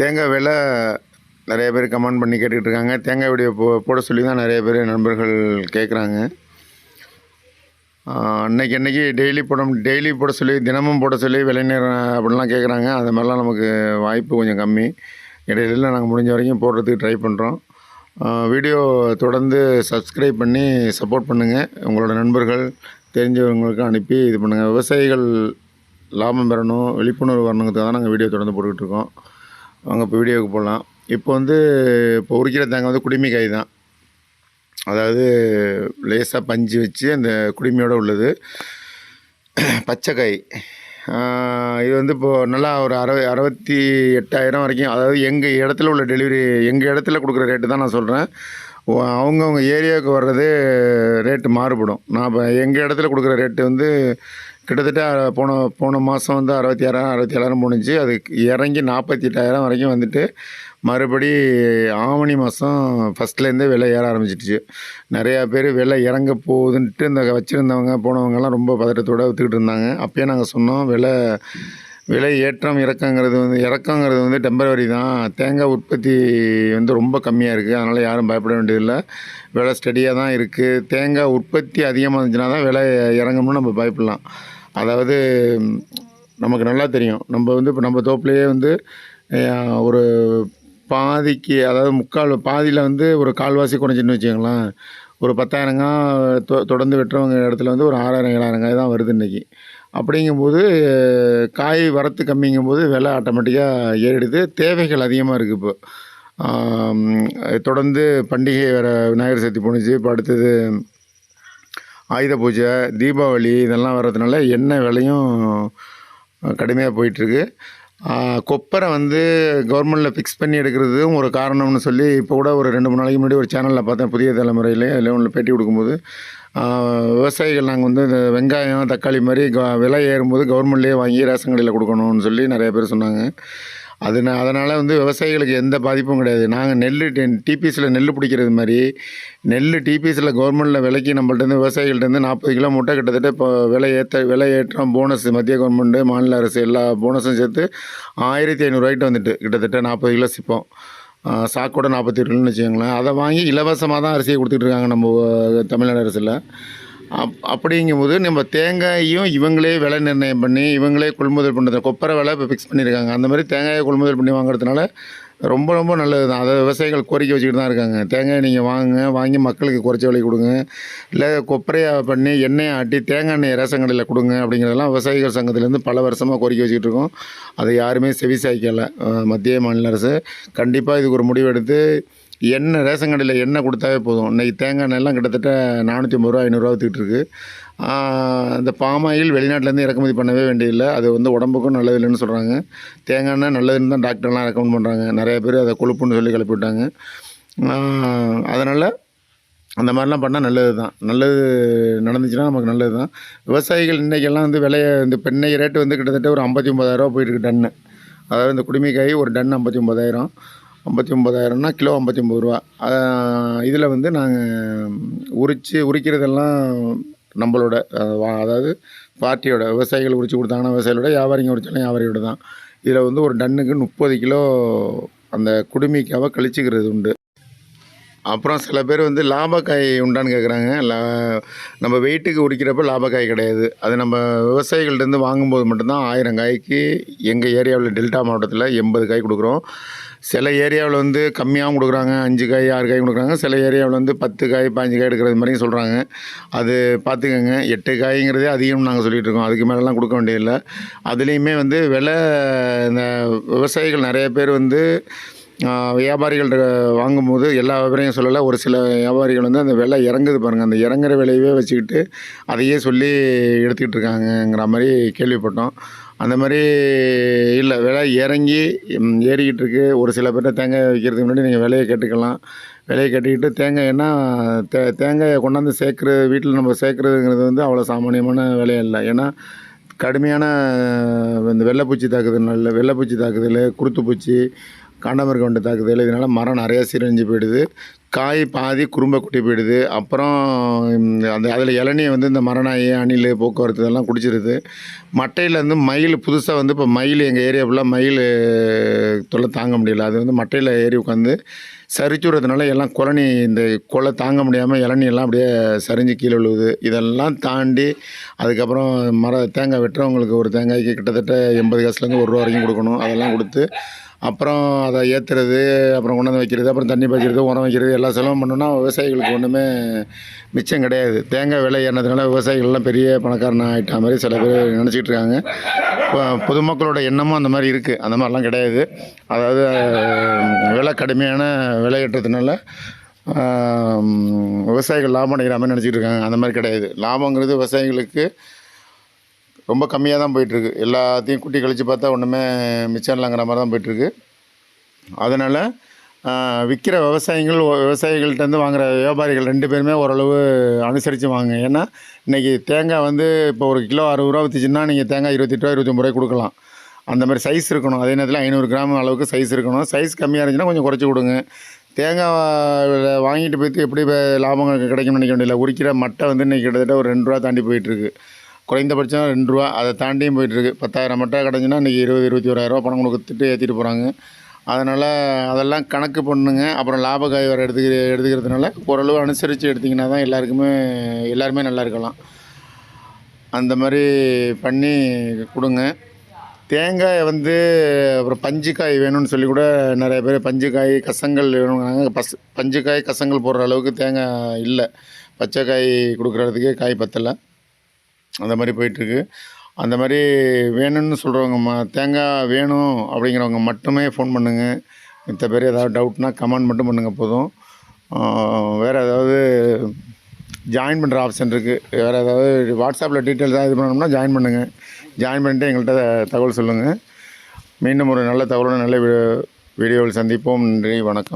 தேங்காய் விலை நிறைய பேர் கமெண்ட் பண்ணி கேட்டுக்கிட்டு இருக்காங்க தேங்காய் வீடியோ போ போட சொல்லி தான் நிறைய பேர் நண்பர்கள் கேட்குறாங்க அன்னைக்கு அன்னைக்கு டெய்லி போட டெய்லி போட சொல்லி தினமும் போட சொல்லி விளைநீர் அப்படின்லாம் அப்படிலாம் கேட்குறாங்க அது மாதிரிலாம் நமக்கு வாய்ப்பு கொஞ்சம் கம்மி. இடையில நாங்கள் முடிஞ்ச வரைக்கும் போடுறதுக்கு ட்ரை பண்ணுறோம் வீடியோ தொடர்ந்து சப்ஸ்கிரைப் பண்ணி சப்போர்ட் பண்ணுங்கள் உங்களோட நண்பர்கள் தெரிஞ்சவங்களுக்கு அனுப்பி இது பண்ணுங்கள் விவசாயிகள் லாபம் பெறணும் விழிப்புணர்வு வரணுங்கிறதுக்காக தான் நாங்கள் வீடியோ தொடர்ந்து போட்டுக்கிட்டு இருக்கோம். வாங்க இப்போ வீடியோவுக்கு போடலாம். இப்போ வந்து இப்போ உரிக்கிற தேங்காய் வந்து குடிமி காய் தான். அதாவது லேசாக பஞ்சு வச்சு அந்த குடிமையோடு உள்ளது. பச்சைக்காய். இது வந்து இப்போது நல்லா ஒரு அறுப அறுபத்தி எட்டாயிரம் வரைக்கும் அதாவது எங்கள் இடத்துல உள்ள டெலிவரி எங்கள் இடத்துல கொடுக்குற ரேட்டு தான் நான் சொல்கிறேன் அவங்கவுங்க ஏரியாவுக்கு வர்றது ரேட்டு மாறுபடும். நான் இப்போ எங்கள் இடத்துல கொடுக்குற ரேட்டு வந்து கிட்டத்தட்ட போன போன மாதம் வந்து அறுபத்தி ஆறாயிரம் அறுபத்தி ஏழாயிரம் போணுச்சு. அது இறங்கி நாற்பத்தி எட்டாயிரம் வரைக்கும் வந்துட்டு மறுபடி ஆவணி மாதம் ஃபஸ்ட்லேருந்தே விலை ஏற ஆரம்பிச்சிடுச்சு. நிறையா பேர் விலை இறங்க போகுதுன்ட்டு இந்த வச்சுருந்தவங்க போனவங்கெல்லாம் ரொம்ப பதட்டத்தோடு விற்றுக்கிட்டு இருந்தாங்க. அப்போயே நாங்கள் சொன்னோம் விலை விலை ஏற்றம் இறக்கங்கிறது வந்து இறக்கங்கிறது வந்து டெம்பரவரி தான். தேங்காய் உற்பத்தி வந்து ரொம்ப கம்மியாக இருக்குது அதனால் யாரும் பயப்பட வேண்டியதில்லை. விலை ஸ்டடியாக தான் இருக்குது தேங்காய் உற்பத்தி அதிகமாக இருந்துச்சுன்னா தான் விலை இறங்கும்னு நம்ம பயப்படலாம். அதாவது நமக்கு நல்லா தெரியும். நம்ம வந்து இப்போ நம்ம தோப்புலேயே வந்து ஒரு பாதிக்கு அதாவது முக்கால் பாதியில் வந்து ஒரு கால்வாசி குறைஞ்சின்னு வச்சுக்கோங்களேன். ஒரு பத்தாயிரங்க தொ தொடர்ந்து வெட்டுறவங்க இடத்துல வந்து ஒரு ஆறாயிரம் ஏழாயிரங்காய் தான் வருது இன்றைக்கி அப்படிங்கும்போது காய் வரத்து கம்மிங்கும்போது விலை ஆட்டோமேட்டிக்காக ஏறிடுது. தேவைகள் அதிகமாக இருக்குது இப்போ. தொடர்ந்து பண்டிகை வேறு விநாயகர் சதுர்த்தி போணுச்சு. இப்போ அடுத்தது ஆயுத பூஜை தீபாவளி இதெல்லாம் வர்றதுனால எண்ணெய் விலையும் கடுமையாக போயிட்டுருக்கு. கொப்பரை வந்து கவர்மெண்ட்டில் ஃபிக்ஸ் பண்ணி எடுக்கிறதும் ஒரு காரணம்னு சொல்லி இப்போ கூட ஒரு ரெண்டு மூணு நாளைக்கு முன்னாடி ஒரு சேனலில் பார்த்தேன் புதிய தலைமுறையிலே அதில் ஒன்று பேட்டி கொடுக்கும்போது. விவசாயிகள் நாங்கள் வந்து இந்த வெங்காயம் தக்காளி மாதிரி க விலை ஏறும்போது கவர்மெண்ட்லேயே வாங்கி ரேஷன் கடையில் கொடுக்கணும்னு சொல்லி நிறைய பேர் சொன்னாங்க. அது நான் அதனால் வந்து விவசாயிகளுக்கு எந்த பாதிப்பும் கிடையாது. நாங்கள் நெல் டிபிஎஸில் நெல் பிடிக்கிறது மாதிரி நெல் டிபிஎஸில் கவர்மெண்ட்டில் விலைக்கு நம்மள்ட்டேருந்து விவசாயிகள்ட்டேருந்து நாற்பது கிலோ மூட்டை கிட்டத்தட்ட இப்போ விலை ஏற்ற விலை ஏற்றம் போனஸ் மத்திய கவர்மெண்ட்டு மாநில அரசு எல்லா போனஸும் சேர்த்து ஆயிரத்தி ஐநூறுரூவாய்ட்டு வந்துட்டு கிட்டத்தட்ட நாற்பது கிலோ சிப்போம். சாக்கோட நாற்பத்தி எட்டுன்னு வச்சுக்கோங்களேன். அதை வாங்கி இலவசமாக தான் அரிசியை கொடுத்துட்ருக்காங்க நம்ம தமிழ்நாடு அரசில். அப் அப்படிங்கும்போது நம்ம தேங்காயையும் இவங்களே விலை நிர்ணயம் பண்ணி இவங்களே கொள்முதல் பண்ணுறது கொப்பரை விலை இப்போ ஃபிக்ஸ் பண்ணியிருக்காங்க அந்த மாதிரி தேங்காயை கொள்முதல் பண்ணி வாங்குறதுனால ரொம்ப ரொம்ப நல்லது தான் அதை விவசாயிகள் கோரிக்கை வச்சுக்கிட்டு தான் இருக்காங்க. தேங்காய் நீங்கள் வாங்குங்க வாங்கி மக்களுக்கு குறைச்ச விலை கொடுங்க. இல்லை கொப்பரையாக பண்ணி எண்ணெயை ஆட்டி தேங்காய் எண்ணெய் ரேஷன் கடையில் கொடுங்க அப்படிங்கிறதெல்லாம் விவசாயிகள் சங்கத்திலேருந்து பல வருஷமாக கோரிக்கை வச்சுக்கிட்டு இருக்கோம். அதை யாருமே செவி சாய்க்கலை. மத்திய மாநில அரசு கண்டிப்பாக இதுக்கு ஒரு முடிவு எடுத்து எண்ணெய் ரேஷன் கடையில் எண்ணெய் கொடுத்தாவே போதும். இன்றைக்கி தேங்காய் எண்ணெய்லாம் கிட்டத்தட்ட நானூற்றி ஐம்பது ரூபா ஐநூறுரூவா விற்றுக்கிட்டு இருக்கு இந்த பாமாயில் வெளிநாட்டிலேருந்து இறக்குமதி பண்ணவே வேண்டியதில்லை. அது வந்து உடம்புக்கும் நல்லது இல்லைன்னு சொல்கிறாங்க தேங்காய் எண்ணெய் நல்லதுன்னு தான் டாக்டர்லாம் ரெக்கமெண்ட் பண்ணுறாங்க நிறைய பேர் அதை கொழுப்புன்னு சொல்லி கிளப்பி விட்டாங்க. அதனால் அந்த மாதிரிலாம் பண்ணால் நல்லது தான். நல்லது நடந்துச்சுன்னா நமக்கு நல்லது தான். விவசாயிகள் இன்றைக்கெல்லாம் வந்து விலையை இந்த பெண்ணை ரேட்டு வந்து கிட்டத்தட்ட ஒரு ஐம்பத்தி ஒம்பதாயிரரூவா போயிட்டுருக்கு டன்னு. அதாவது இந்த குடிமைக்காய் ஒரு டன் ஐம்பத்தி ஒம்பதாயிரம் ஐம்பத்தி ஒம்பதாயிரம்னா கிலோ ஐம்பத்தி ஒம்பது ரூபா. இதில் வந்து நாங்கள் உரித்து உரிக்கிறதெல்லாம் நம்மளோட வா- அதாவது பார்ட்டியோட விவசாயிகள் உரித்து கொடுத்தாங்கன்னா விவசாயிகளோட வியாபாரிங்க உரிச்சாலும் வியாபாரியோட தான். இதில் வந்து ஒரு டன்னுக்கு முப்பது கிலோ அந்த குடுமிக்காவை கழிச்சிக்கிறது உண்டு. அப்புறம் சில பேர் வந்து லாபக்காய் உண்டான்னு கேட்குறாங்க லா நம்ம வெயிட்டுக்கு உடிக்கிறப்ப லாபக்காய் கிடையாது. அது நம்ம விவசாயிகள்டேருந்து வாங்கும்போது மட்டும்தான் ஆயிரம் காய்க்கு எங்கள் ஏரியாவில் டெல்டா மாவட்டத்தில் எண்பது காய் கொடுக்குறோம். சில ஏரியாவில் வந்து கம்மியாகவும் கொடுக்குறாங்க. அஞ்சு காய் ஆறு காய் கொடுக்குறாங்க. சில ஏரியாவில் வந்து பத்து காய் பாஞ்சு காய் எடுக்கிறது மாதிரியும் சொல்கிறாங்க அது பார்த்துக்கோங்க எட்டு காய்ங்கிறதே அதிகம் நாங்கள் சொல்லிகிட்டு இருக்கோம் அதுக்கு மேலெலாம் கொடுக்க வேண்டியதில்லை. அதுலேயுமே வந்து விலை இந்த விவசாயிகள் நிறைய பேர் வந்து வியாபாரிகள்கிட்ட வாங்கும்போது எல்லா வியாபாரியும் சொல்லலை. ஒரு சில வியாபாரிகள் வந்து அந்த விலை இறங்குது பாருங்கள் அந்த இறங்குற விலையவே வச்சுக்கிட்டு அதையே சொல்லி எடுத்துக்கிட்டு இருக்காங்கங்கிற மாதிரி கேள்விப்பட்டோம். அந்த மாதிரி இல்லை விலை இறங்கி ஏறிக்கிட்டு இருக்கு. ஒரு சில பேர்ட்ட தேங்காய் விற்கிறதுக்கு முன்னாடி நீங்கள் விலையை கேட்டுக்கலாம். விலையை கேட்டுக்கிட்டு தேங்காய் என்ன தே தேங்காயை கொண்டாந்து சேர்க்குறது வீட்டில் நம்ம சேர்க்குறதுங்கிறது வந்து அவ்வளோ சாமானியமான விலையில்லை இல்லை ஏன்னா கடுமையான இந்த வெள்ளைப்பூச்சி தாக்குதல் வெள்ளைப்பூச்சி தாக்குதல் குருத்துப்பூச்சி காண்டாமிருக வண்டு தாக்குதல். இதனால் மரம் நிறையா சீரழிஞ்சு போயிடுது. காய் பாதி குறும்ப குட்டி போயிடுது. அப்புறம் அந்த அதில் இளநியை வந்து இந்த மரநாய் அணில் போக்குவரத்து இதெல்லாம் குடிச்சிருது. மட்டையில் வந்து மயில் புதுசாக வந்து இப்போ மயில் எங்கள் ஏரியா ஃபுல்லாக மயில் தொல்லை தாங்க முடியல. அது வந்து மட்டையில் ஏறி உட்காந்து சரிச்சுடுறதுனால எல்லாம் குழனி இந்த கொலை தாங்க முடியாமல் இளநீ எல்லாம் அப்படியே சரிஞ்சு கீழே விழுவுது. இதெல்லாம் தாண்டி அதுக்கப்புறம் மர தேங்காய் வெட்டுறவங்களுக்கு ஒரு தேங்காய்க்கு கிட்டத்தட்ட எண்பது காசுலேருந்து ஒரு ரூபா வரைக்கும் கொடுக்கணும். அதெல்லாம் கொடுத்து அப்புறம் அதை ஏற்றுறது அப்புறம் கொண்டாந்து வைக்கிறது அப்புறம் தண்ணி பாய்க்கிறது உரம் வைக்கிறது எல்லா செலவும் பண்ணோன்னா விவசாயிகளுக்கு ஒன்றுமே மிச்சம் கிடையாது. தேங்காய் விலை ஏறினதுனால விவசாயிகள்லாம் பெரிய பணக்காரன் ஆகிட்ட மாதிரி சில பேர் நினச்சிக்கிட்டு இருக்காங்க. இப்போ பொதுமக்களோட எண்ணமும் அந்த மாதிரி இருக்குது அந்த மாதிரிலாம் கிடையாது. அதாவது விலை கடுமையான விலை ஏற்றதுனால விவசாயிகள் லாபம் அடைகிற மாதிரி நினச்சிட்டு இருக்காங்க. அந்த மாதிரி கிடையாது. லாபங்கிறது விவசாயிகளுக்கு ரொம்ப கம்மியாக தான் போயிட்டுருக்கு. எல்லாத்தையும் குட்டி கழித்து பார்த்தா ஒன்றுமே மிச்சம் இல்லைங்கிற மாதிரி தான் போயிட்டுருக்கு. அதனால் விற்கிற விவசாயிகள் விவசாயிகள்கிட்டருந்து வாங்குகிற வியாபாரிகள் ரெண்டு பேருமே ஓரளவு அனுசரித்து வாங்க ஏன்னா இன்றைக்கி தேங்காய் வந்து இப்போ ஒரு கிலோ அறுபது ரூபா விற்றுச்சுன்னா நீங்கள் தேங்காய் இருபத்தெட்டு ரூபா இருபத்தொம்பது ரூபாய் கொடுக்கலாம். அந்த மாதிரி சைஸ் இருக்கணும். அதே நேரத்தில் ஐநூறு கிராம் அளவுக்கு சைஸ் இருக்கணும். சைஸ் கம்மியாக இருந்துச்சுன்னா கொஞ்சம் குறைச்சி கொடுங்க. தேங்காய் வாங்கிட்டு போயிட்டு எப்படி இப்போ லாபம் கிடைக்கும்னு நினைக்க வேண்டியதில்லை. உரிக்கிற மட்டை வந்து இன்றைக்கி கிட்டத்தட்ட ஒரு ரெண்டு ரூபா தாண்டி போயிட்டுருக்கு. குறைந்தபட்சம் ரெண்டு ரூபா. அதை தாண்டியும் போயிட்டுருக்கு. பத்தாயிரம் மட்டை கிடச்சுன்னா இன்றைக்கி இருபது இருபத்தி ஓராயிரரூவா பணம் கொடுத்துட்டு ஏற்றிட்டு போகிறாங்க அதனால் அதெல்லாம் கணக்கு பண்ணுங்க. அப்புறம் லாப காய் வேறு எடுத்துக்கிற எடுத்துக்கிறதுனால ஓரளவு அனுசரித்து எடுத்திங்கன்னா தான் எல்லாருக்குமே எல்லாருமே நல்லா இருக்கலாம். அந்த மாதிரி பண்ணி கொடுங்க. தேங்காயை வந்து அப்புறம் பஞ்சுக்காய் வேணும்னு சொல்லி கூட நிறைய பேர் பஞ்சுக்காய் கசங்கள் வேணுங்கிறாங்க பஸ் பஞ்சுக்காய் கசங்கள் போடுற அளவுக்கு தேங்காய் இல்லை. பச்சை காய் கொடுக்குறதுக்கே காய் பத்தலை. அந்த மாதிரி போயிட்டுருக்கு. அந்த மாதிரி வேணும்னு சொல்கிறவங்க ம தேங்காய் வேணும் அப்படிங்கிறவங்க மட்டுமே ஃபோன் பண்ணுங்கள் மற்ற பேர் ஏதாவது டவுட்னா கமெண்ட் மட்டும் பண்ணுங்கள் போதும். வேறு ஏதாவது ஜாயின் பண்ணுற ஆப்ஷன் இருக்குது வேறு ஏதாவது வாட்ஸ்அப்பில் டீட்டெயில்ஸ் இது பண்ணணும்னா ஜாயின் பண்ணுங்கள் ஜாயின் பண்ணிட்டு எங்கள்கிட்ட தகவல் சொல்லுங்கள் மீண்டும் ஒரு நல்ல தகவலோட நல்ல வீடியோவில் சந்திப்போம். நன்றி வணக்கம்.